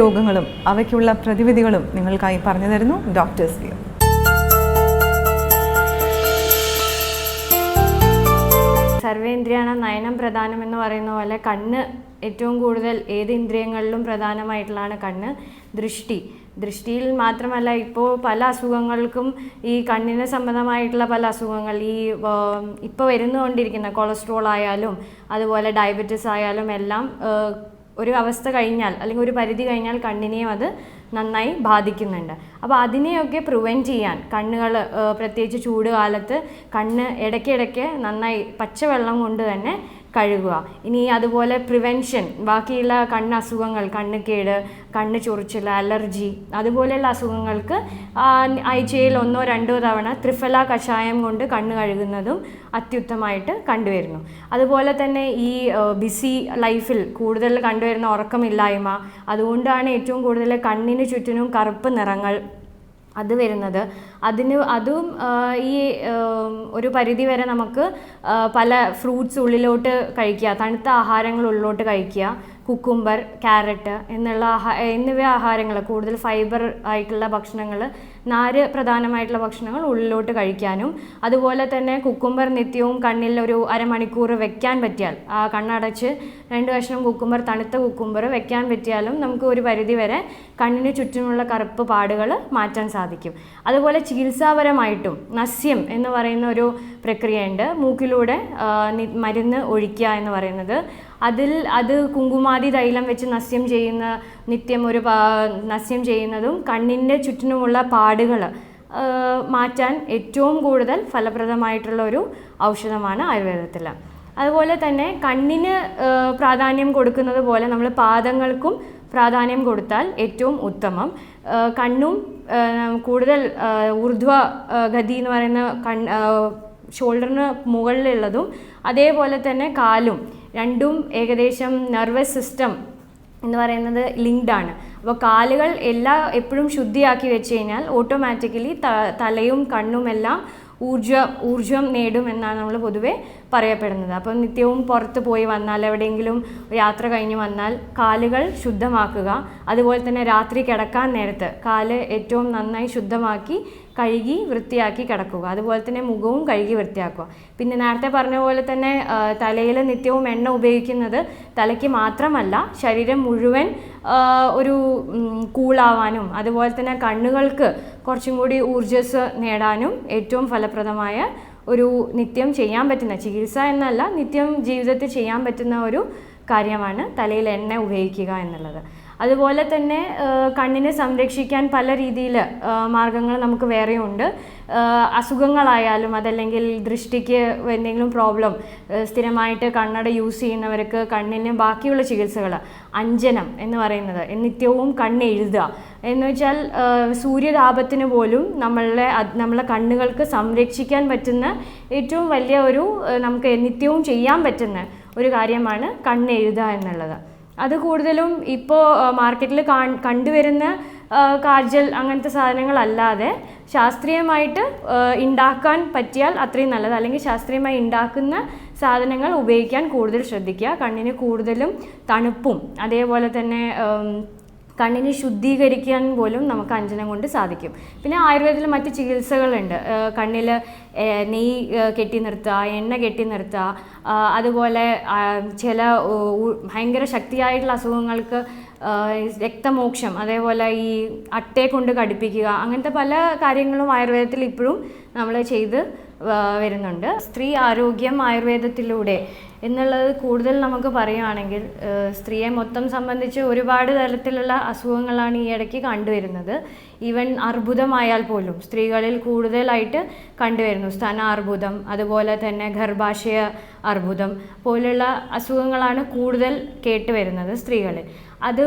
രോഗങ്ങളും അവയ്ക്കുള്ള പ്രതിവിധികളും നിങ്ങൾക്കായി പറഞ്ഞു തരുന്നു ഡോക്ടേഴ്സ് വ്യൂ സർവേന്ദ്രിയാണ് നയനം പ്രധാനം എന്ന് പറയുന്ന പോലെ കണ്ണ് ഏറ്റവും കൂടുതൽ ഏത് ഇന്ദ്രിയങ്ങളിലും പ്രധാനമായിട്ടുള്ളതാണ് കണ്ണ് ദൃഷ്ടി. ദൃഷ്ടിയിൽ മാത്രമല്ല ഇപ്പോൾ പല അസുഖങ്ങൾക്കും ഈ കണ്ണിന് സംബന്ധമായിട്ടുള്ള പല അസുഖങ്ങൾ ഈ ഇപ്പോൾ വരുന്നുകൊണ്ടിരിക്കുന്ന കൊളസ്ട്രോൾ ആയാലും അതുപോലെ ഡയബറ്റിസ് ആയാലും എല്ലാം ഒരു അവസ്ഥ കഴിഞ്ഞാൽ അല്ലെങ്കിൽ ഒരു പരിധി കഴിഞ്ഞാൽ കണ്ണിനെയും അത് നന്നായി ബാധിക്കുന്നുണ്ട്. അപ്പോൾ അതിനെയൊക്കെ പ്രിവെന്റ് ചെയ്യാൻ കണ്ണുകൾ പ്രത്യേകിച്ച് ചൂട് കാലത്ത് കണ്ണ് ഇടയ്ക്കിടയ്ക്ക് നന്നായി പച്ചവെള്ളം കൊണ്ട് തന്നെ കഴുകുക. ഇനി അതുപോലെ പ്രിവെൻഷൻ ബാക്കിയുള്ള കണ്ണ് അസുഖങ്ങൾ കണ്ണുകേട് കണ്ണ് ചൊറിച്ചിൽ അലർജി അതുപോലെയുള്ള അസുഖങ്ങൾക്ക് ആഴ്ചയിൽ ഒന്നോ രണ്ടോ തവണ ത്രിഫല കഷായം കൊണ്ട് കണ്ണ് കഴുകുന്നതും അത്യുത്തമായിട്ട് കണ്ടുവരുന്നു. അതുപോലെ തന്നെ ഈ ബിസി ലൈഫിൽ കൂടുതൽ കണ്ടുവരുന്ന ഉറക്കമില്ലായ്മ അതുകൊണ്ടാണ് ഏറ്റവും കൂടുതൽ കണ്ണിന് ചുറ്റിനും കറുപ്പ് നിറങ്ങൾ അത് വരുന്നത്. അതിന് അതും ഈ ഒരു പരിധി വരെ നമുക്ക് പല ഫ്രൂട്ട്സ് ഉള്ളിലോട്ട് കഴിക്കുക. തണുത്ത ആഹാരങ്ങൾ ഉള്ളിലോട്ട് കഴിക്കുക. കുക്കുംബർ ക്യാരറ്റ് എന്നുള്ള ആഹാ എന്നിവ ആഹാരങ്ങൾ കൂടുതൽ ഫൈബർ ആയിട്ടുള്ള ഭക്ഷണങ്ങൾ നാര് പ്രധാനമായിട്ടുള്ള ഭക്ഷണങ്ങൾ ഉള്ളിലോട്ട് കഴിക്കാനും അതുപോലെ തന്നെ കുക്കുംബർ നിത്യവും കണ്ണിൽ ഒരു അരമണിക്കൂർ വെക്കാൻ പറ്റിയാൽ ആ കണ്ണടച്ച് രണ്ട് കഷ്ണം കുക്കുംബർ തണുത്ത കുക്കുംബർ വെക്കാൻ പറ്റിയാലും നമുക്ക് ഒരു പരിധി വരെ കണ്ണിന് ചുറ്റുമുള്ള കറുപ്പ് പാടുകൾ മാറ്റാൻ സാധിക്കും. അതുപോലെ ചികിത്സാപരമായിട്ടും നസ്യം എന്ന് പറയുന്ന ഒരു പ്രക്രിയയുണ്ട്. മൂക്കിലൂടെ മരുന്ന് ഒഴിക്കുക എന്ന് പറയുന്നത്. അതിൽ അത് കുങ്കുമാതി തൈലം വെച്ച് നസ്യം ചെയ്യുന്ന നിത്യം ഒരു നസ്യം ചെയ്യുന്നതും കണ്ണിന്റെ ചുറ്റിനുമുള്ള പാടുകൾ മാറ്റാൻ ഏറ്റവും കൂടുതൽ ഫലപ്രദമായിട്ടുള്ള ഒരു ഔഷധമാണ് ആയുർവേദത്തിൽ. അതുപോലെ തന്നെ കണ്ണിന് പ്രാധാന്യം കൊടുക്കുന്നത് പോലെ നമ്മൾ പാദങ്ങൾക്കും പ്രാധാന്യം കൊടുത്താൽ ഏറ്റവും ഉത്തമം. കണ്ണും കൂടുതൽ ഊർധ്വ ഗതി എന്ന് പറയുന്ന കൺ ഷോൾഡറിന് മുകളിലുള്ളതും അതേപോലെ തന്നെ കാലും രണ്ടും ഏകദേശം നെർവസ് സിസ്റ്റം എന്ന് പറയുന്നത് ലിങ്ക്ഡ് ആണ്. അപ്പോൾ കാലുകൾ എല്ലാ എപ്പോഴും ശുദ്ധിയാക്കി വെച്ച് കഴിഞ്ഞാൽ ഓട്ടോമാറ്റിക്കലി തലയും കണ്ണുമെല്ലാം ഊർജ ഊർജം നേടുമെന്നാണ് നമ്മൾ പൊതുവേ പറയപ്പെടുന്നത്. അപ്പം നിത്യവും പുറത്ത് പോയി വന്നാൽ എവിടെയെങ്കിലും യാത്ര കഴിഞ്ഞ് വന്നാൽ കാലുകൾ ശുദ്ധമാക്കുക. അതുപോലെ തന്നെ രാത്രി കിടക്കാൻ നേരത്ത് കാൽ ഏറ്റവും നന്നായി ശുദ്ധമാക്കി കഴുകി വൃത്തിയാക്കി കിടക്കുക. അതുപോലെ തന്നെ മുഖവും കഴുകി വൃത്തിയാക്കുക. പിന്നെ നേരത്തെ പറഞ്ഞ പോലെ തന്നെ തലയിൽ നിത്യവും എണ്ണ ഉപയോഗിക്കുന്നത് തലയ്ക്ക് മാത്രമല്ല ശരീരം മുഴുവൻ ഒരു കൂളാവാനും അതുപോലെ തന്നെ കണ്ണുകൾക്ക് കുറച്ചും കൂടി ഊർജസ് നേടാനും ഏറ്റവും ഫലപ്രദമായ ഒരു നിത്യം ചെയ്യാൻ പറ്റുന്ന ചികിത്സ എന്നല്ല നിത്യം ജീവിതത്തിൽ ചെയ്യാൻ പറ്റുന്ന ഒരു കാര്യമാണ് തലയിൽ എണ്ണ ഉപയോഗിക്കുക എന്നുള്ളത്. അതുപോലെ തന്നെ കണ്ണിനെ സംരക്ഷിക്കാൻ പല രീതിയിൽ മാർഗങ്ങൾ നമുക്ക് വേറെയുണ്ട്. അസുഖങ്ങളായാലും അതല്ലെങ്കിൽ ദൃഷ്ടിക്ക് എന്തെങ്കിലും പ്രോബ്ലം സ്ഥിരമായിട്ട് കണ്ണട യൂസ് ചെയ്യുന്നവർക്ക് കണ്ണിന് ബാക്കിയുള്ള ചികിത്സകൾ അഞ്ജനം എന്ന് പറയുന്നത് നിത്യവും കണ്ണ് എഴുതുക. എന്ന് വെച്ചാൽ സൂര്യതാപത്തിന് പോലും നമ്മളുടെ നമ്മളെ കണ്ണുകൾക്ക് സംരക്ഷിക്കാൻ പറ്റുന്ന ഏറ്റവും വലിയ ഒരു നമുക്ക് നിത്യവും ചെയ്യാൻ പറ്റുന്ന ഒരു കാര്യമാണ് കണ്ണെഴുതുക എന്നുള്ളത്. അത് കൂടുതലും ഇപ്പോൾ മാർക്കറ്റിൽ കണ്ടുവരുന്ന കാജൽ അങ്ങനത്തെ സാധനങ്ങളല്ലാതെ ശാസ്ത്രീയമായിട്ട് ഉണ്ടാക്കാൻ പറ്റിയാൽ അത്രയും നല്ലത്. അല്ലെങ്കിൽ ശാസ്ത്രീയമായി ഉണ്ടാക്കുന്ന സാധനങ്ങൾ ഉപയോഗിക്കാൻ കൂടുതൽ ശ്രദ്ധിക്കുക. കണ്ണിന് കൂടുതലും തണുപ്പും. അതേപോലെ തന്നെ കണ്ണിനെ ശുദ്ധീകരിക്കാൻ പോലും നമുക്ക് അഞ്ജനം കൊണ്ട് സാധിക്കും. പിന്നെ ആയുർവേദത്തിൽ മറ്റ് ചികിത്സകളുണ്ട്. കണ്ണിൽ നെയ് കെട്ടി നിർത്തുക എണ്ണ കെട്ടി നിർത്തുക അതുപോലെ ചില ഭയങ്കര ശക്തിയായിട്ടുള്ള അസുഖങ്ങൾക്ക് രക്തമോക്ഷം അതേപോലെ ഈ അട്ടയെ കൊണ്ട് കടിപ്പിക്കുക അങ്ങനത്തെ പല കാര്യങ്ങളും ആയുർവേദത്തിൽ ഇപ്പോഴും നമ്മൾ ചെയ്ത് വരുന്നുണ്ട്. സ്ത്രീ ആരോഗ്യം ആയുർവേദത്തിലൂടെ എന്നുള്ളത് കൂടുതൽ നമുക്ക് പറയുകയാണെങ്കിൽ സ്ത്രീയെ മൊത്തം സംബന്ധിച്ച് ഒരുപാട് തരത്തിലുള്ള അസുഖങ്ങളാണ് ഈ ഇടയ്ക്ക് കണ്ടുവരുന്നത്. ഈവൻ അർബുദമായാൽ പോലും സ്ത്രീകളിൽ കൂടുതലായിട്ട് കണ്ടുവരുന്നു. സ്തനാർബുദം അതുപോലെ തന്നെ ഗർഭാശയ അർബുദം പോലുള്ള അസുഖങ്ങളാണ് കൂടുതൽ കേട്ടുവരുന്നത് സ്ത്രീകളിൽ. അത്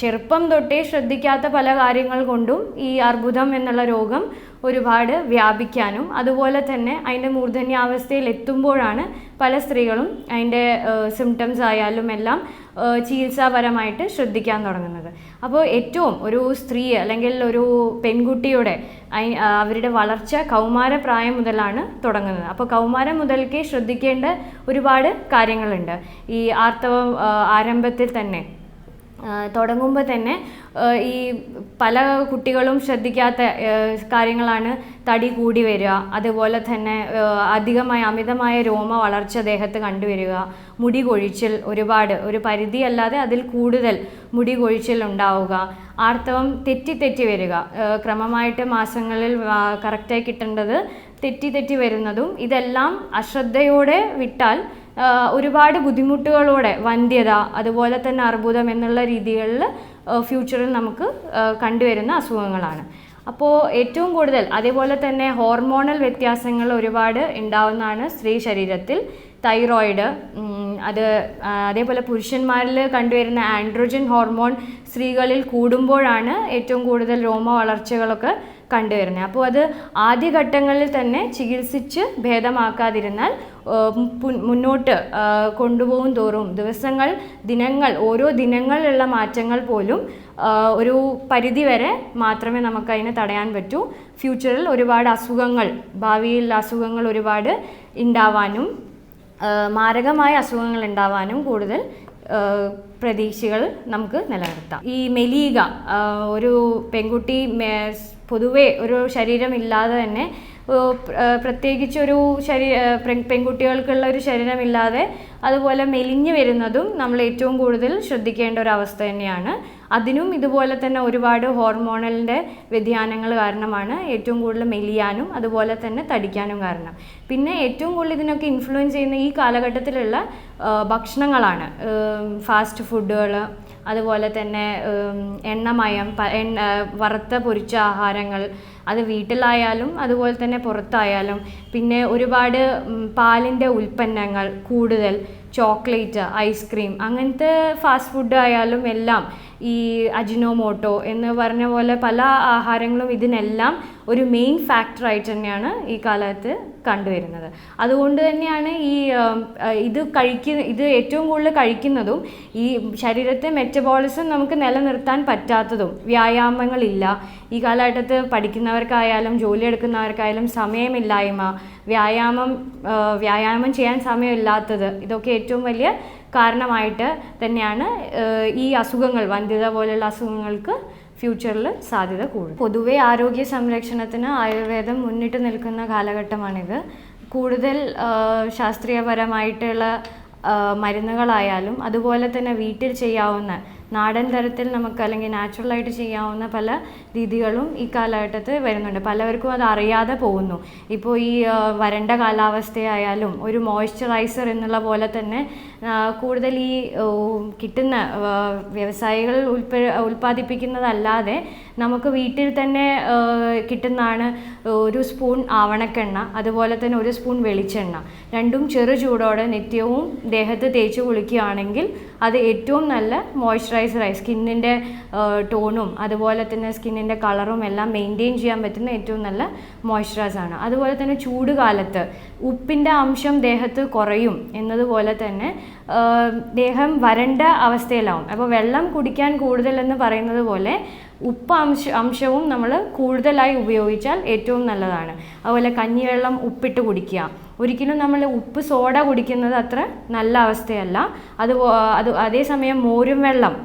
ചെറുപ്പം തൊട്ടേ ശ്രദ്ധിക്കാത്ത പല കാര്യങ്ങൾ കൊണ്ടും ഈ അർബുദം എന്നുള്ള രോഗം ഒരുപാട് വ്യാപിക്കാനും അതുപോലെ തന്നെ അതിന്റെ മൂർധന്യാവസ്ഥയിൽ എത്തുമ്പോഴാണ് പല സ്ത്രീകളും അതിന്റെ സിംറ്റംസ് ആയാലും എല്ലാം ചികിത്സാപരമായിട്ട് ശ്രദ്ധിക്കാൻ തുടങ്ങുന്നത്. അപ്പോൾ ഏറ്റവും ഒരു സ്ത്രീ അല്ലെങ്കിൽ ഒരു പെൺകുട്ടിയുടെ അവരുടെ വളർച്ച കൗമാര കൗമാരപ്രായം മുതലാണ് തുടങ്ങുന്നത്. അപ്പോൾ കൗമാരം മുതൽക്കേ ശ്രദ്ധിക്കേണ്ട ഒരുപാട് കാര്യങ്ങളുണ്ട്. ഈ ആർത്തവം ആരംഭത്തിൽ തന്നെ തുടങ്ങുമ്പോൾ തന്നെ ഈ പല കുട്ടികളും ശ്രദ്ധിക്കാത്ത കാര്യങ്ങളാണ് തടി കൂടി വരിക അതുപോലെ തന്നെ അധികമായി അമിതമായ രോമ വളർച്ച ദേഹത്ത് കണ്ടുവരിക മുടി കൊഴിച്ചിൽ ഒരുപാട് ഒരു പരിധി അല്ലാതെ അതിൽ കൂടുതൽ മുടി കൊഴിച്ചിൽ ഉണ്ടാവുക ആർത്തവം തെറ്റി തെറ്റി വരിക ക്രമമായിട്ട് മാസങ്ങളിൽ കറക്റ്റായി കിട്ടേണ്ടത് തെറ്റി തെറ്റി വരുന്നതും ഇതെല്ലാം അശ്രദ്ധയോടെ വിട്ടാൽ ഒരുപാട് ബുദ്ധിമുട്ടുകളോടെ വന്ധ്യത അതുപോലെ തന്നെ അർബുദം എന്നുള്ള രീതികളിൽ ഫ്യൂച്ചറിൽ നമുക്ക് കണ്ടുവരുന്ന അസുഖങ്ങളാണ്. അപ്പോൾ ഏറ്റവും കൂടുതൽ അതേപോലെ തന്നെ ഹോർമോണൽ വ്യത്യാസങ്ങൾ ഒരുപാട് ഉണ്ടാവുന്നതാണ് സ്ത്രീ ശരീരത്തിൽ. തൈറോയിഡ് അത് അതേപോലെ പുരുഷന്മാരിൽ കണ്ടുവരുന്ന ആൻഡ്രോജൻ ഹോർമോൺ സ്ത്രീകളിൽ കൂടുമ്പോഴാണ് ഏറ്റവും കൂടുതൽ രോമ വളർച്ചകളൊക്കെ കണ്ടുവരുന്നത്. അപ്പോൾ അത് ആദ്യഘട്ടങ്ങളിൽ തന്നെ ചികിത്സിച്ച് ഭേദമാക്കാതിരുന്നാൽ മുന്നോട്ട് കൊണ്ടുപോകും തോറും ദിവസങ്ങൾ ദിനങ്ങൾ ഓരോ ദിനങ്ങളിലുള്ള മാറ്റങ്ങൾ പോലും ഒരു പരിധി വരെ മാത്രമേ നമുക്കതിനെ തടയാൻ പറ്റൂ. ഫ്യൂച്ചറിൽ ഒരുപാട് അസുഖങ്ങൾ ഭാവിയിൽ അസുഖങ്ങൾ ഒരുപാട് ഉണ്ടാവാനും മാരകമായ അസുഖങ്ങൾ ഉണ്ടാവാനും കൂടുതൽ പ്രതീക്ഷകൾ നമുക്ക് നിലനിർത്താം. ഈ മെലീക ആ, ഒരു പെൺകുട്ടി പൊതുവേ ഒരു ശരീരമില്ലാതെ തന്നെ ഓ, പ്ര- പ്രത്യേകിച്ച് ഒരു ശരീര പെൺകുട്ടികൾക്കുള്ള ഒരു ശരീരമില്ലാതെ അതുപോലെ മെലിഞ്ഞു വരുന്നതും നമ്മൾ ഏറ്റവും കൂടുതൽ ശ്രദ്ധിക്കേണ്ട ഒരു അവസ്ഥ തന്നെയാണ്. അതിനും ഇതുപോലെ തന്നെ ഒരുപാട് ഹോർമോണലിന്റെ വ്യതിയാനങ്ങൾ കാരണമാണ് ഏറ്റവും കൂടുതൽ മെലിയാനും അതുപോലെ തന്നെ തടിക്കാനും കാരണം. പിന്നെ ഏറ്റവും കൂടുതൽ ഇതിനൊക്കെ ഇൻഫ്ലുവൻസ് ചെയ്യുന്ന ഈ കാലഘട്ടത്തിലുള്ള ഭക്ഷണങ്ങളാണ്. ഫാസ്റ്റ് ഫുഡുകൾ അതുപോലെ തന്നെ എണ്ണമയം എണ്ണ വറുത്ത പൊരിച്ച ആഹാരങ്ങൾ അത് വീട്ടിലായാലും അതുപോലെ തന്നെ പുറത്തായാലും. പിന്നെ ഒരുപാട് പാലിന്റെ ഉൽപ്പന്നങ്ങൾ കൂടുതൽ ചോക്ലേറ്റ് ഐസ്ക്രീം അങ്ങനത്തെ ഫാസ്റ്റ് ഫുഡ് ആയാലും എല്ലാം ഈ അജിനോമോട്ടോ എന്ന് പറഞ്ഞ പോലെ പല ആഹാരങ്ങളും ഇതിനെല്ലാം ഒരു മെയിൻ ഫാക്ടറായിട്ട് തന്നെയാണ് ഈ കാലത്ത് കണ്ടുവരുന്നത്. അതുകൊണ്ട് തന്നെയാണ് ഈ ഇത് കഴിക്കുന്ന ഇത് ഏറ്റവും കൂടുതൽ കഴിക്കുന്നതും ഈ ശരീരത്തെ മെറ്റബോളിസം നമുക്ക് നിലനിർത്താൻ പറ്റാത്തതും വ്യായാമങ്ങളില്ല. ഈ കാലഘട്ടത്ത് പഠിക്കുന്നവർക്കായാലും ജോലി എടുക്കുന്നവർക്കായാലും സമയമില്ലായ്മ വ്യായാമം വ്യായാമം ചെയ്യാൻ സമയമില്ലാത്തത് ഇതൊക്കെ ഏറ്റവും വലിയ കാരണമായിട്ട് തന്നെയാണ് ഈ അസുഖങ്ങൾ വന്ധ്യത പോലെയുള്ള അസുഖങ്ങൾക്ക് ഫ്യൂച്ചറിൽ സാധ്യത കൂടും പൊതുവേ ആരോഗ്യ സംരക്ഷണത്തിന് ആയുർവേദം മുന്നിട്ട് നിൽക്കുന്ന കാലഘട്ടമാണിത്. കൂടുതൽ ശാസ്ത്രീയപരമായിട്ടുള്ള മരുന്നുകളായാലും അതുപോലെ തന്നെ വീട്ടിൽ ചെയ്യാവുന്ന നാടൻ തരത്തിൽ നമുക്ക് അല്ലെങ്കിൽ നാച്ചുറലായിട്ട് ചെയ്യാവുന്ന പല രീതികളും ഈ കാലഘട്ടത്തിൽ വരുന്നുണ്ട്. പലവർക്കും അത് അറിയാതെ പോകുന്നു. ഇപ്പോൾ ഈ വരണ്ട കാലാവസ്ഥയായാലും ഒരു മോയ്സ്ചറൈസർ എന്നുള്ള പോലെ തന്നെ കൂടുതൽ ഈ കിട്ടുന്ന വ്യവസായികൾ ഉൽപ്പ ഉൽപ്പാദിപ്പിക്കുന്നതല്ലാതെ നമുക്ക് വീട്ടിൽ തന്നെ കിട്ടുന്നതാണ് ഒരു സ്പൂൺ ആവണക്കെണ്ണ അതുപോലെ തന്നെ ഒരു സ്പൂൺ വെളിച്ചെണ്ണ. രണ്ടും ചെറു ചൂടോടെ നിത്യവും ദേഹത്ത് തേച്ച് കുളിക്കുകയാണെങ്കിൽ അത് ഏറ്റവും നല്ല മോയ്സ്ചറൈസറായി സ്കിന്നിന്റെ ടോണും അതുപോലെ തന്നെ സ്കിന്നിന്റെ കളറും എല്ലാം മെയിന്റെയിൻ ചെയ്യാൻ പറ്റുന്ന ഏറ്റവും നല്ല മോയ്സ്ചറൈസറാണ് അതുപോലെ തന്നെ ചൂട് കാലത്ത് ഉപ്പിന്റെ അംശം ദേഹത്ത് കുറയും എന്നതുപോലെ തന്നെ ദേഹം വരണ്ട അവസ്ഥയിലാവും. അപ്പോൾ വെള്ളം കുടിക്കാൻ കൂടുതലെന്ന് പറയുന്നത് പോലെ ഉപ്പ് അംശ അംശവും നമ്മൾ കൂടുതലായി ഉപയോഗിച്ചാൽ ഏറ്റവും നല്ലതാണ്. അതുപോലെ കഞ്ഞിവെള്ളം ഉപ്പിട്ട് കുടിക്കുക. ഒരിക്കലും നമ്മൾ ഉപ്പ് സോഡ കുടിക്കുന്നത് അത്ര നല്ല അവസ്ഥയല്ല. അത് അത് അതേസമയം മോരും വെള്ളം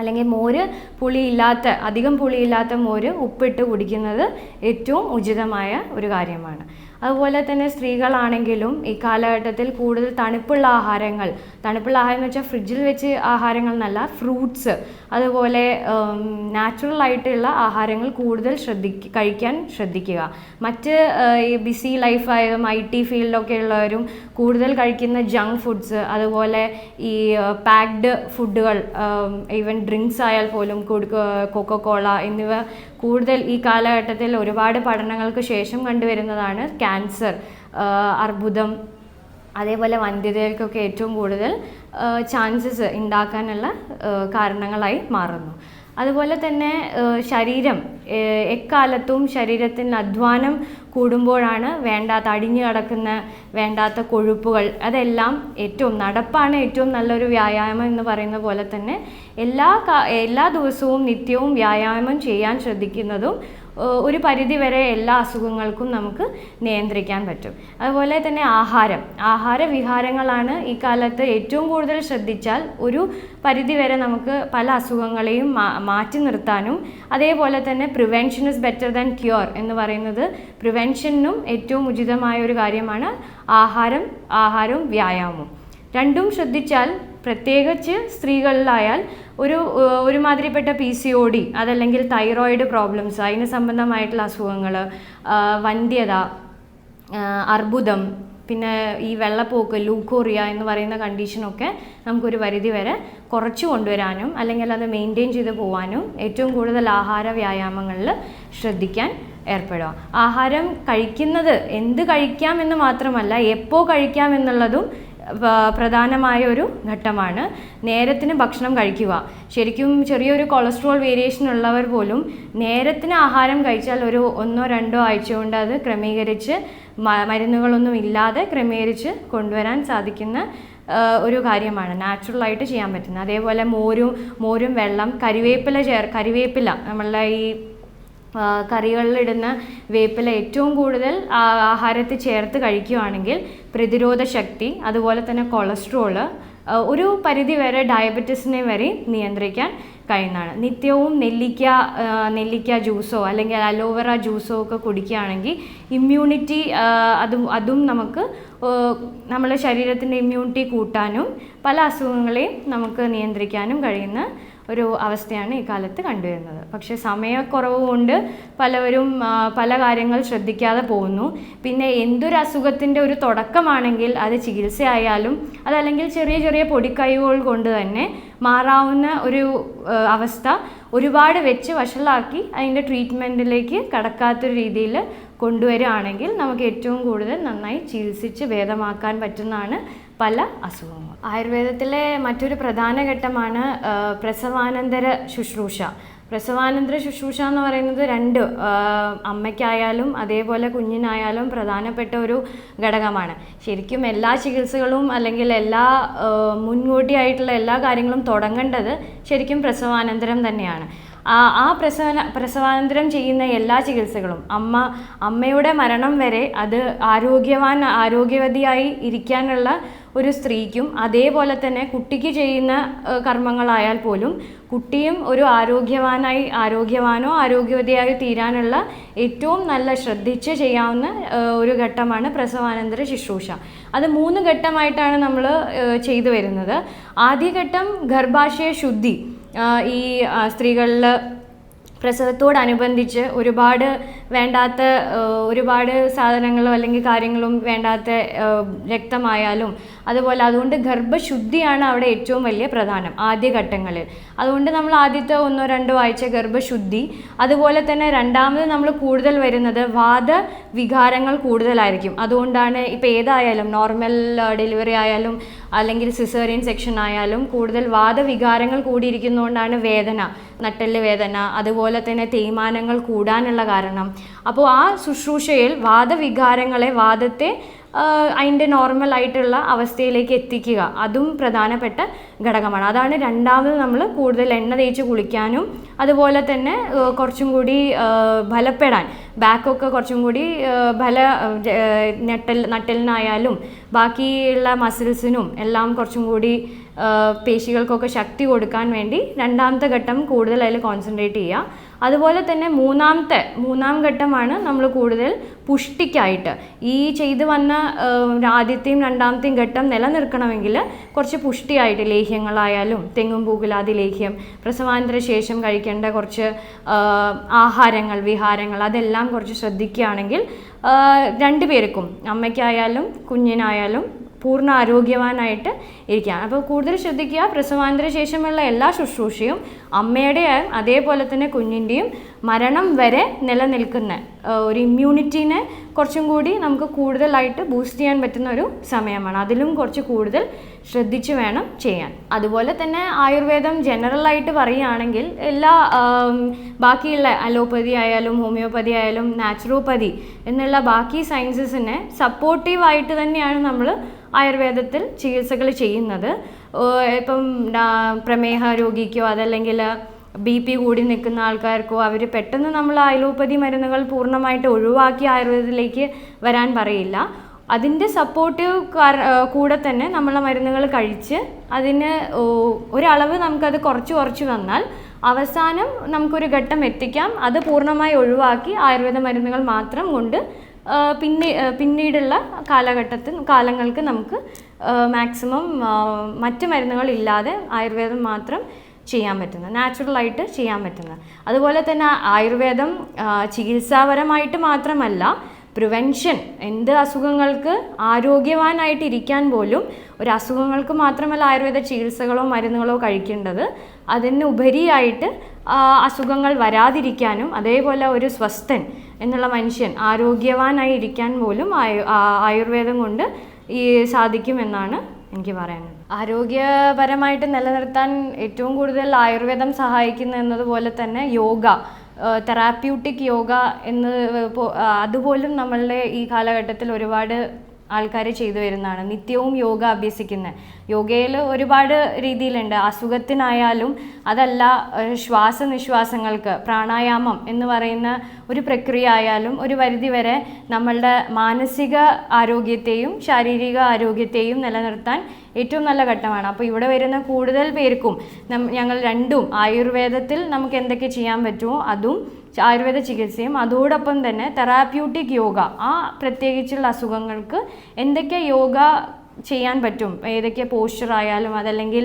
അല്ലെങ്കിൽ മോര് പുളിയില്ലാത്ത അധികം പുളിയില്ലാത്ത മോര് ഉപ്പിട്ട് കുടിക്കുന്നത് ഏറ്റവും ഉചിതമായ ഒരു കാര്യമാണ്. അതുപോലെ തന്നെ സ്ത്രീകളാണെങ്കിലും ഈ കാലഘട്ടത്തിൽ കൂടുതൽ തണുപ്പുള്ള ആഹാരങ്ങൾ തണുപ്പുള്ള ആഹാരം എന്ന് വെച്ചാൽ ഫ്രിഡ്ജിൽ വെച്ച് ആഹാരങ്ങൾ എന്നല്ല ഫ്രൂട്ട്സ് അതുപോലെ നാച്ചുറൽ ആയിട്ടുള്ള ആഹാരങ്ങൾ കൂടുതൽ ശ്രദ്ധി കഴിക്കാൻ ശ്രദ്ധിക്കുക. മറ്റ് ഈ ബിസി ലൈഫായതും ഐ ടി ഫീൽഡൊക്കെ ഉള്ളവരും കൂടുതൽ കഴിക്കുന്ന ജങ്ക് ഫുഡ്സ് അതുപോലെ ഈ പാക്ഡ് ഫുഡുകൾ ഈവൻ ഡ്രിങ്ക്സ് ആയാൽ പോലും കൊടുക്കുക കൊക്കോ കോള എന്നിവ കൂടുതൽ ഈ കാലഘട്ടത്തിൽ ഒരുപാട് പഠനങ്ങൾക്ക് ശേഷം കണ്ടുവരുന്നതാണ് ക്യാൻസർ അർബുദം അതേപോലെ വന്ധ്യതയ്ക്കൊക്കെ ഏറ്റവും കൂടുതൽ ചാൻസസ് ഉണ്ടാക്കാനുള്ള കാരണങ്ങളായി മാറുന്നു. അതുപോലെ തന്നെ ശരീരം എക്കാലത്തും ശരീരത്തിന് അധ്വാനം കൂടുമ്പോഴാണ് വേണ്ടാത്ത അടിഞ്ഞു കിടക്കുന്ന വേണ്ടാത്ത കൊഴുപ്പുകൾ. അതെല്ലാം ഏറ്റവും നടപ്പാണ് ഏറ്റവും നല്ലൊരു വ്യായാമം എന്ന് പറയുന്ന പോലെ തന്നെ എല്ലാ എല്ലാ ദിവസവും നിത്യവും വ്യായാമം ചെയ്യാൻ ശ്രദ്ധിക്കുന്നതും ഒരു പരിധി വരെ എല്ലാ അസുഖങ്ങൾക്കും നമുക്ക് നിയന്ത്രിക്കാൻ പറ്റും. അതുപോലെ തന്നെ ആഹാരം. ആഹാര വിഹാരങ്ങളാണ് ഈ കാലത്ത് ഏറ്റവും കൂടുതൽ ശ്രദ്ധിച്ചാൽ ഒരു പരിധി വരെ നമുക്ക് പല അസുഖങ്ങളെയും മാറ്റി നിർത്താനും അതേപോലെ തന്നെ prevention is better than cure എന്ന് പറയുന്നത് പ്രിവെൻഷനും ഏറ്റവും ഉചിതമായ ഒരു കാര്യമാണ് ആഹാരം ആഹാരവും വ്യായാമവും. രണ്ടും ശ്രദ്ധിച്ചാൽ പ്രത്യേകിച്ച് സ്ത്രീകളിലായാൽ ഒരു ഒരുമാതിരിപ്പെട്ട പി സി ഒ ഡി അതല്ലെങ്കിൽ തൈറോയിഡ് പ്രോബ്ലംസ് അതിന് സംബന്ധമായിട്ടുള്ള അസുഖങ്ങൾ വന്ധ്യത അർബുദം പിന്നെ ഈ വെള്ളപ്പോക്ക് ലൂക്കോറിയ എന്ന് പറയുന്ന കണ്ടീഷനൊക്കെ നമുക്കൊരു പരിധി വരെ കുറച്ച് കൊണ്ടുവരാനും അല്ലെങ്കിൽ അത് മെയിന്റെയിൻ ചെയ്ത് പോകാനും ഏറ്റവും കൂടുതൽ ആഹാര വ്യായാമങ്ങളിൽ ശ്രദ്ധിക്കാൻ ഏർപ്പെടുക. ആഹാരം കഴിക്കുന്നത് എന്ത് കഴിക്കാം എന്ന് മാത്രമല്ല എപ്പോൾ കഴിക്കാം എന്നുള്ളതും പ്രധാനമായ ഒരു ഘട്ടമാണ് നേരത്തിന് ഭക്ഷണം കഴിക്കുക. ശരിക്കും ചെറിയൊരു കൊളസ്ട്രോൾ വേരിയേഷൻ ഉള്ളവർ പോലും നേരത്തിന് ആഹാരം കഴിച്ചാൽ ഒരു ഒന്നോ രണ്ടോ ആഴ്ച കൊണ്ട് അത് ക്രമീകരിച്ച് മരുന്നുകളൊന്നും ഇല്ലാതെ ക്രമീകരിച്ച് കൊണ്ടുവരാൻ സാധിക്കുന്ന ഒരു കാര്യമാണ് നാച്ചുറലായിട്ട് ചെയ്യാൻ പറ്റുന്നത്. അതേപോലെ മോരും മോരും വെള്ളം കരിവേപ്പില ചേർ കരിവേപ്പില നമ്മളുടെ ഈ കറികളിലിടുന്ന വേപ്പില ഏറ്റവും കൂടുതൽ ആഹാരത്തിൽ ചേർത്ത് കഴിക്കുകയാണെങ്കിൽ പ്രതിരോധ ശക്തി അതുപോലെ തന്നെ കൊളസ്ട്രോൾ ഒരു പരിധി വരെ ഡയബറ്റീസിനെ വരെ നിയന്ത്രിക്കാൻ കഴിയുന്നതാണ്. നിത്യവും നെല്ലിക്ക നെല്ലിക്ക ജ്യൂസോ അല്ലെങ്കിൽ അലോവേറ ജ്യൂസോ ഒക്കെ കുടിക്കുകയാണെങ്കിൽ ഇമ്മ്യൂണിറ്റി അതും അതും നമുക്ക് നമ്മുടെ ശരീരത്തിന്റെ ഇമ്മ്യൂണിറ്റി കൂട്ടാനും പല അസുഖങ്ങളെയും നമുക്ക് നിയന്ത്രിക്കാനും കഴിയുന്ന ഒരു അവസ്ഥയാണ് ഈ കാലത്ത് കണ്ടുവരുന്നത്. പക്ഷെ സമയക്കുറവ് കൊണ്ട് പലവരും പല കാര്യങ്ങൾ ശ്രദ്ധിക്കാതെ പോകുന്നു. പിന്നെ എന്തൊരു അസുഖത്തിന്റെ ഒരു തുടക്കമാണെങ്കിൽ അത് ചികിത്സയായാലും അതല്ലെങ്കിൽ ചെറിയ ചെറിയ പൊടിക്കൈകൾ കൊണ്ട് തന്നെ മാറാവുന്ന ഒരു അവസ്ഥ ഒരുപാട് വെച്ച് വഷളാക്കി അതിന്റെ ട്രീറ്റ്മെന്റിലേക്ക് കടക്കാത്തൊരു രീതിയിൽ കൊണ്ടുവരികയാണെങ്കിൽ നമുക്ക് ഏറ്റവും കൂടുതൽ നന്നായി ചികിത്സിച്ച് ഭേദമാക്കാൻ പറ്റുന്നതാണ് പല അസുഖങ്ങൾ. ആയുർവേദത്തിലെ മറ്റൊരു പ്രധാന ഘട്ടമാണ് പ്രസവാനന്തര ശുശ്രൂഷ. പ്രസവാനന്തര ശുശ്രൂഷ എന്ന് പറയുന്നത് രണ്ട് അമ്മയ്ക്കായാലും അതേപോലെ കുഞ്ഞിനായാലും പ്രധാനപ്പെട്ട ഒരു ഘടകമാണ്. ശരിക്കും എല്ലാ ചികിത്സകളും അല്ലെങ്കിൽ എല്ലാ മുൻകൂട്ടിയായിട്ടുള്ള എല്ലാ കാര്യങ്ങളും തുടങ്ങേണ്ടത് ശരിക്കും പ്രസവാനന്തരം തന്നെയാണ്. ആ ആ പ്രസവന പ്രസവാനന്തരം ചെയ്യുന്ന എല്ലാ ചികിത്സകളും അമ്മ അമ്മയുടെ മരണം വരെ അത് ആരോഗ്യവാൻ ആരോഗ്യവതിയായി ഇരിക്കാനുള്ള ഒരു സ്ത്രീക്കും അതേപോലെ തന്നെ കുട്ടിക്ക് ചെയ്യുന്ന കർമ്മങ്ങളായാൽ പോലും കുട്ടിയും ഒരു ആരോഗ്യവാനായി ആരോഗ്യവാനോ ആരോഗ്യവതിയായി തീരാനുള്ള ഏറ്റവും നല്ല ശ്രദ്ധിച്ച് ചെയ്യാവുന്ന ഒരു ഘട്ടമാണ് പ്രസവാനന്തര ശുശ്രൂഷ. അത് മൂന്ന് ഘട്ടമായിട്ടാണ് നമ്മൾ ചെയ്തു വരുന്നത്. ആദ്യഘട്ടം ഗർഭാശയ ശുദ്ധി. ഈ സ്ത്രീകളിൽ പ്രസവത്തോടനുബന്ധിച്ച് ഒരുപാട് വേണ്ടാത്ത ഒരുപാട് സാധനങ്ങളും അല്ലെങ്കിൽ കാര്യങ്ങളും വേണ്ടാത്ത രക്തമായാലും അതുപോലെ അതുകൊണ്ട് ഗർഭശുദ്ധിയാണ് അവിടെ ഏറ്റവും വലിയ പ്രധാനം ആദ്യഘട്ടങ്ങളിൽ. അതുകൊണ്ട് നമ്മൾ ആദ്യത്തെ ഒന്നോ രണ്ടോ ആഴ്ച ഗർഭശുദ്ധി. അതുപോലെ തന്നെ രണ്ടാമത് നമ്മൾ കൂടുതൽ വരുന്നത് വാദ വികാരങ്ങൾ കൂടുതലായിരിക്കും. അതുകൊണ്ടാണ് ഇപ്പോൾ ഏതായാലും നോർമൽ ഡെലിവറി ആയാലും അല്ലെങ്കിൽ സിസേറിയൻ സെക്ഷൻ ആയാലും കൂടുതൽ വാദവികാരങ്ങൾ കൂടിയിരിക്കുന്നതുകൊണ്ടാണ് വേദന നട്ടൽ വേദന അതുപോലെ തന്നെ തേയ്മാനങ്ങൾ കൂടാനുള്ള കാരണം അപ്പോൾ ആ ശുശ്രൂഷയിൽ വാദവികാരങ്ങളെ വാദത്തെ അതിന്റെ നോർമൽ ആയിട്ടുള്ള അവസ്ഥയിലേക്ക് എത്തിക്കുക. അതും പ്രധാനപ്പെട്ട ഘടകമാണ്. അതാണ് രണ്ടാമത് നമ്മൾ കൂടുതൽ എണ്ണ തേച്ച് കുളിക്കാനും അതുപോലെ തന്നെ കുറച്ചും കൂടി ഫലപ്പെടാൻ. ബാക്കൊക്കെ കുറച്ചും കൂടി ബല നട്ടൽ നട്ടലിനായാലും ബാക്കിയുള്ള മസിൽസിനും എല്ലാം കുറച്ചും കൂടി പേശികൾക്കൊക്കെ ശക്തി കൊടുക്കാൻ വേണ്ടി രണ്ടാമത്തെ ഘട്ടം കൂടുതൽ അതിൽ കോൺസെൻട്രേറ്റ് ചെയ്യുക. അതുപോലെ തന്നെ മൂന്നാമത്തെ മൂന്നാം ഘട്ടമാണ് നമ്മൾ കൂടുതൽ പുഷ്ടിക്കായിട്ട്. ഈ ചെയ്തു വന്ന ആദ്യത്തെയും രണ്ടാമത്തെയും ഘട്ടം നിലനിർത്തണമെങ്കിൽ കുറച്ച് പുഷ്ടിയായിട്ട് ലേഹ്യങ്ങളായാലും തെങ്ങും പൂകുലാതി ലേഹ്യം പ്രസവാനന്തര ശേഷം കഴിക്കേണ്ട കുറച്ച് ആഹാരങ്ങൾ വിഹാരങ്ങൾ അതെല്ലാം കുറച്ച് ശ്രദ്ധിക്കുകയാണെങ്കിൽ രണ്ടുപേർക്കും അമ്മയ്ക്കായാലും കുഞ്ഞിനായാലും പൂർണ ആരോഗ്യവാനായിട്ട് ഇരിക്കാം അപ്പോൾ കൂടുതൽ ശ്രദ്ധിക്കുക പ്രസവാനന്തര ശേഷമുള്ള എല്ലാ ശുശ്രൂഷയും അമ്മയുടെയും അതേപോലെ തന്നെ കുഞ്ഞിന്റെയും മരണം വരെ നിലനിൽക്കുന്ന ഒരു ഇമ്മ്യൂണിറ്റീനെ കുറച്ചും കൂടി നമുക്ക് കൂടുതലായിട്ട് ബൂസ്റ്റ് ചെയ്യാൻ പറ്റുന്ന ഒരു സമയമാണ്. അതിലും കുറച്ച് കൂടുതൽ ശ്രദ്ധിച്ച് വേണം ചെയ്യാൻ. അതുപോലെ തന്നെ ആയുർവേദം ജനറലായിട്ട് പറയുകയാണെങ്കിൽ എല്ലാ ബാക്കിയുള്ള അലോപ്പതി ആയാലും ഹോമിയോപ്പതി ആയാലും നാച്ചുറോപ്പതി എന്നുള്ള ബാക്കി സയൻസസിനെ സപ്പോർട്ടീവായിട്ട് തന്നെയാണ് നമ്മൾ ആയുർവേദത്തിൽ ചികിത്സകൾ ചെയ്യുന്നത്. ഇപ്പം പ്രമേഹ രോഗിക്കോ അതല്ലെങ്കിൽ ബി പി കൂടി നിൽക്കുന്ന ആൾക്കാർക്കോ അവർ പെട്ടെന്ന് നമ്മൾ അയലോപ്പതി മരുന്നുകൾ പൂർണമായിട്ട് ഒഴിവാക്കി ആയുർവേദത്തിലേക്ക് വരാൻ പറയില്ല. അതിന്റെ സപ്പോർട്ടീവ് കൂടെ തന്നെ നമ്മളെ മരുന്നുകൾ കഴിച്ച് അതിന് ഒരളവ് നമുക്കത് കുറച്ച് കുറച്ച് വന്നാൽ അവസാനം നമുക്കൊരു ഘട്ടം എത്തിക്കാം. അത് പൂർണമായി ഒഴിവാക്കി ആയുർവേദ മരുന്നുകൾ മാത്രം കൊണ്ട് പിന്നെ പിന്നീടുള്ള കാലഘട്ടത്തിൽ കാലങ്ങൾക്ക് നമുക്ക് മാക്സിമം മറ്റ് മരുന്നുകൾ ഇല്ലാതെ ആയുർവേദം മാത്രം ചെയ്യാൻ പറ്റുന്നത് നാച്ചുറലായിട്ട് ചെയ്യാൻ പറ്റുന്നത്. അതുപോലെ തന്നെ ആയുർവേദം ചികിത്സാപരമായിട്ട് മാത്രമല്ല പ്രിവെൻഷൻ എന്ത് അസുഖങ്ങൾക്ക് ആരോഗ്യവാനായിട്ട് ഇരിക്കാൻ പോലും ഒരു അസുഖങ്ങൾക്ക് മാത്രമല്ല ആയുർവേദ ചികിത്സകളോ മരുന്നുകളോ കഴിക്കേണ്ടത്. അതിന് ഉപരിയായിട്ട് അസുഖങ്ങൾ വരാതിരിക്കാനും അതേപോലെ ഒരു സ്വസ്ഥൻ എന്നുള്ള മനുഷ്യൻ ആരോഗ്യവാനായി ഇരിക്കാൻ പോലും ആയു ആയുർവേദം കൊണ്ട് ഈ സാധിക്കുമെന്നാണ് എനിക്ക് പറയാനുള്ളത്. ആരോഗ്യപരമായിട്ട് നിലനിർത്താൻ ഏറ്റവും കൂടുതൽ ആയുർവേദം സഹായിക്കുന്ന എന്നതുപോലെ തന്നെ യോഗ തെറാപ്യൂട്ടിക് യോഗ എന്ന് അതുപോലും നമ്മളുടെ ഈ കാലഘട്ടത്തിൽ ഒരുപാട് ആൾക്കാർ ചെയ്തു വരുന്നതാണ്. നിത്യവും യോഗ അഭ്യസിക്കുന്നത് യോഗയിൽ ഒരുപാട് രീതിയിലുണ്ട്. അസുഖത്തിനായാലും അതല്ല ശ്വാസനിശ്വാസങ്ങൾക്ക് പ്രാണായാമം എന്ന് പറയുന്ന ഒരു പ്രക്രിയ ആയാലും ഒരു പരിധിവരെ നമ്മളുടെ മാനസിക ആരോഗ്യത്തെയും ശാരീരിക ആരോഗ്യത്തെയും നിലനിർത്താൻ ഏറ്റവും നല്ല ഘട്ടമാണ്. അപ്പോൾ ഇവിടെ വരുന്ന കൂടുതൽ പേർക്കും ഞങ്ങൾ രണ്ടും ആയുർവേദത്തിൽ നമുക്ക് എന്തൊക്കെ ചെയ്യാൻ പറ്റുമോ അതും ആയുർവേദ ചികിത്സയും. അതോടൊപ്പം തന്നെ തെറാപ്യൂട്ടിക് യോഗ ആ പ്രത്യേകിച്ചുള്ള അസുഖങ്ങൾക്ക് എന്തൊക്കെ യോഗ ചെയ്യാൻ പറ്റും? ഏതൊക്കെ പോസ്ചർ ആയാലും അതല്ലെങ്കിൽ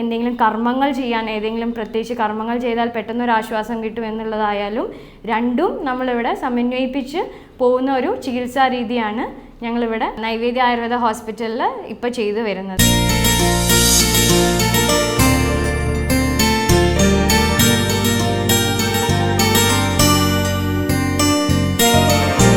എന്തെങ്കിലും കർമ്മങ്ങൾ ചെയ്യാൻ ഏതെങ്കിലും പ്രത്യേകിച്ച് കർമ്മങ്ങൾ ചെയ്താൽ പെട്ടെന്ന് ഒരു ആശ്വാസം കിട്ടും എന്നുള്ളതായാലും രണ്ടും നമ്മളിവിടെ സമന്വയിപ്പിച്ച് പോകുന്ന ഒരു ചികിത്സാ രീതിയാണ് ഞങ്ങളിവിടെ നൈവേദ്യ ആയുർവേദ ഹോസ്പിറ്റലിൽ ഇപ്പോൾ ചെയ്തു വരുന്നത്.